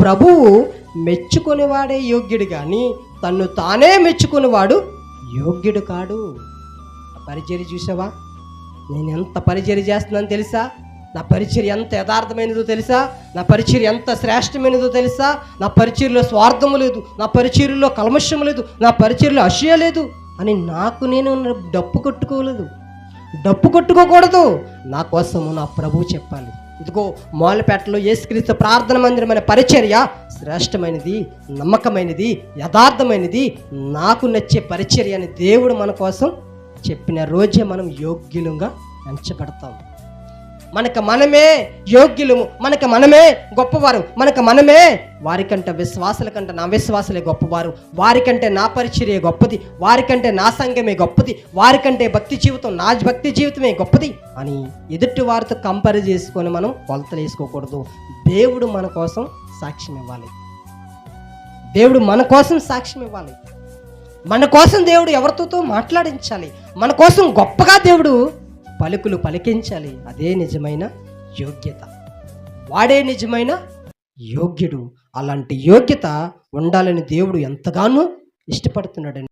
ప్రభువు మెచ్చుకునేవాడే యోగ్యుడు కానీ తన్ను తానే మెచ్చుకునేవాడు యోగ్యుడు కాడు. పరిచర్య చూసావా నేను ఎంత పరిచర్య చేస్తున్నాను తెలుసా? నా పరిచర్య ఎంత యథార్థమైనదో తెలుసా? నా పరిచర్య ఎంత శ్రేష్టమైనదో తెలుసా? నా పరిచర్యలో స్వార్థము లేదు నా పరిచర్యలో కల్మషం లేదు నా పరిచర్యలో అసూయ లేదు అని నాకు నేను డప్పు కొట్టుకోలేదు. డప్పు కొట్టుకోకూడదు. నా కోసము నా ప్రభువు చెప్పాలి. ఇదిగో మూలపేటలో యేసుక్రీస్తు ప్రార్థన మందిరమైన పరిచర్య శ్రేష్టమైనది నమ్మకమైనది యథార్థమైనది నాకు నచ్చే పరిచర్య అని దేవుడు మన కోసం చెప్పిన రోజే మనం యోగ్యులుగా ఎంచబడతాం. మనకు మనమే యోగ్యులము మనకు మనమే గొప్పవారు మనకు మనమే వారికంటే విశ్వాసుల కంటే నా విశ్వాసులే గొప్పవారు వారికంటే నా పరిచర్య గొప్పది వారికంటే నా సంఘమే గొప్పది వారికంటే భక్తి జీవితం నా భక్తి జీవితమే గొప్పది అని ఎదుటి వారితో కంపేర్ చేసుకొని మనం కొలతలు వేసుకోకూడదు. దేవుడు మన కోసం సాక్ష్యం ఇవ్వాలి. దేవుడు మన కోసం సాక్ష్యం ఇవ్వాలి. మన కోసం దేవుడు ఎవరితో మాట్లాడించాలి. మన కోసం గొప్పగా దేవుడు పలుకులు పలికించాలి. అదే నిజమైన యోగ్యత. వాడే నిజమైన యోగ్యుడు. అలాంటి యోగ్యత ఉండాలని దేవుడు ఎంతగానో ఇష్టపడుతున్నాడండి.